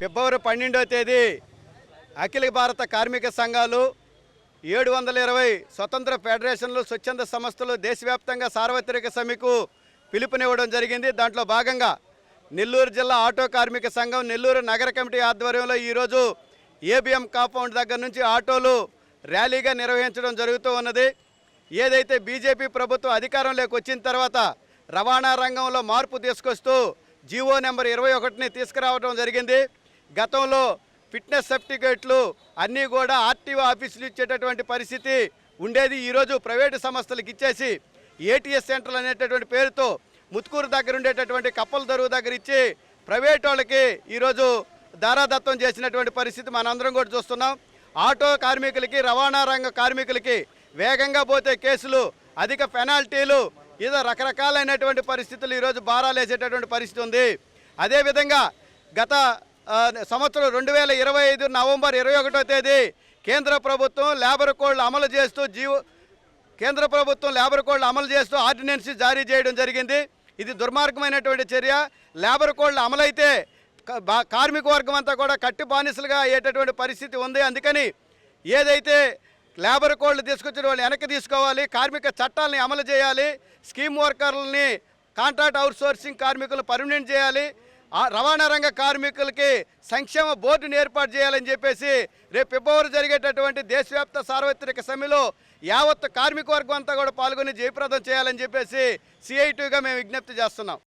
ఫిబ్రవరి పన్నెండవ తేదీ అఖిల భారత కార్మిక సంఘాలు ఏడు వందల ఇరవై స్వతంత్ర ఫెడరేషన్లు స్వచ్ఛంద సంస్థలు దేశవ్యాప్తంగా సార్వత్రిక సమ్మెకు పిలుపునివ్వడం జరిగింది. దాంట్లో భాగంగా నెల్లూరు జిల్లా ఆటో కార్మిక సంఘం నెల్లూరు నగర కమిటీ ఆధ్వర్యంలో ఈరోజు ఏబిఎం కాంపౌండ్ దగ్గర నుంచి ఆటోలు ర్యాలీగా నిర్వహించడం జరుగుతూ ఉన్నది. ఏదైతే బీజేపీ ప్రభుత్వం అధికారంలోకి వచ్చిన తర్వాత రవాణా రంగంలో మార్పు తీసుకొస్తూ జీవో నెంబర్ ఇరవై ఒకటిని తీసుకురావడం జరిగింది. గతంలో ఫిట్నెస్ సర్టిఫికేట్లు అన్నీ కూడా ఆర్టీఓ ఆఫీసులు ఇచ్చేటటువంటి పరిస్థితి ఉండేది. ఈరోజు ప్రైవేటు సంస్థలకు ఇచ్చేసి ఏటీఎస్ సెంటర్లు అనేటటువంటి పేరుతో ముత్కూరు దగ్గర ఉండేటటువంటి కప్పల దరువు దగ్గర ఇచ్చి ప్రైవేట్ వాళ్ళకి ఈరోజు దారాదత్తం చేసినటువంటి పరిస్థితి మనందరం కూడా చూస్తున్నాం. ఆటో కార్మికులకి రవాణా రంగ కార్మికులకి వేగంగా పోతే కేసులు అధిక పెనాల్టీలు ఏదో రకరకాలైనటువంటి పరిస్థితులు ఈరోజు భారాలు వేసేటటువంటి పరిస్థితి ఉంది. అదేవిధంగా గత సంవత్సరం రెండు వేల ఇరవై ఐదు నవంబర్ ఇరవై ఒకటో తేదీ కేంద్ర ప్రభుత్వం లేబర్ కోడ్లు అమలు చేస్తూ జీవో కేంద్ర ప్రభుత్వం లేబర్ కోడ్లు అమలు చేస్తూ ఆర్డినెన్స్ జారీ చేయడం జరిగింది. ఇది దుర్మార్గమైనటువంటి చర్య. లేబర్ కోడ్లు అమలైతే బా- కార్మిక వర్గం అంతా కూడా కట్టి బానిసలుగా అయ్యేటటువంటి పరిస్థితి ఉంది. అందుకని ఏదైతే లేబర్ కోడ్లు తీసుకొచ్చిన వాళ్ళు వెనక్కి తీసుకోవాలి కార్మిక చట్టాలని అమలు చేయాలి స్కీమ్ వర్కర్లని కాంట్రాక్ట్ అవుట్సోర్సింగ్ కార్మికులు పర్మనెంట్ చేయాలి రవాణా రంగ కార్మికులకి సంక్షేమ బోర్డుని ఏర్పాటు చేయాలని చెప్పేసి రేపు ఫిబ్రవరి జరిగేటటువంటి దేశవ్యాప్త సార్వత్రిక సమ్మెలో యావత్ కార్మిక వర్గం అంతా కూడా పాల్గొని జయప్రదం చేయాలని చెప్పేసి సిఐటీగా మేము విజ్ఞప్తి చేస్తున్నాం.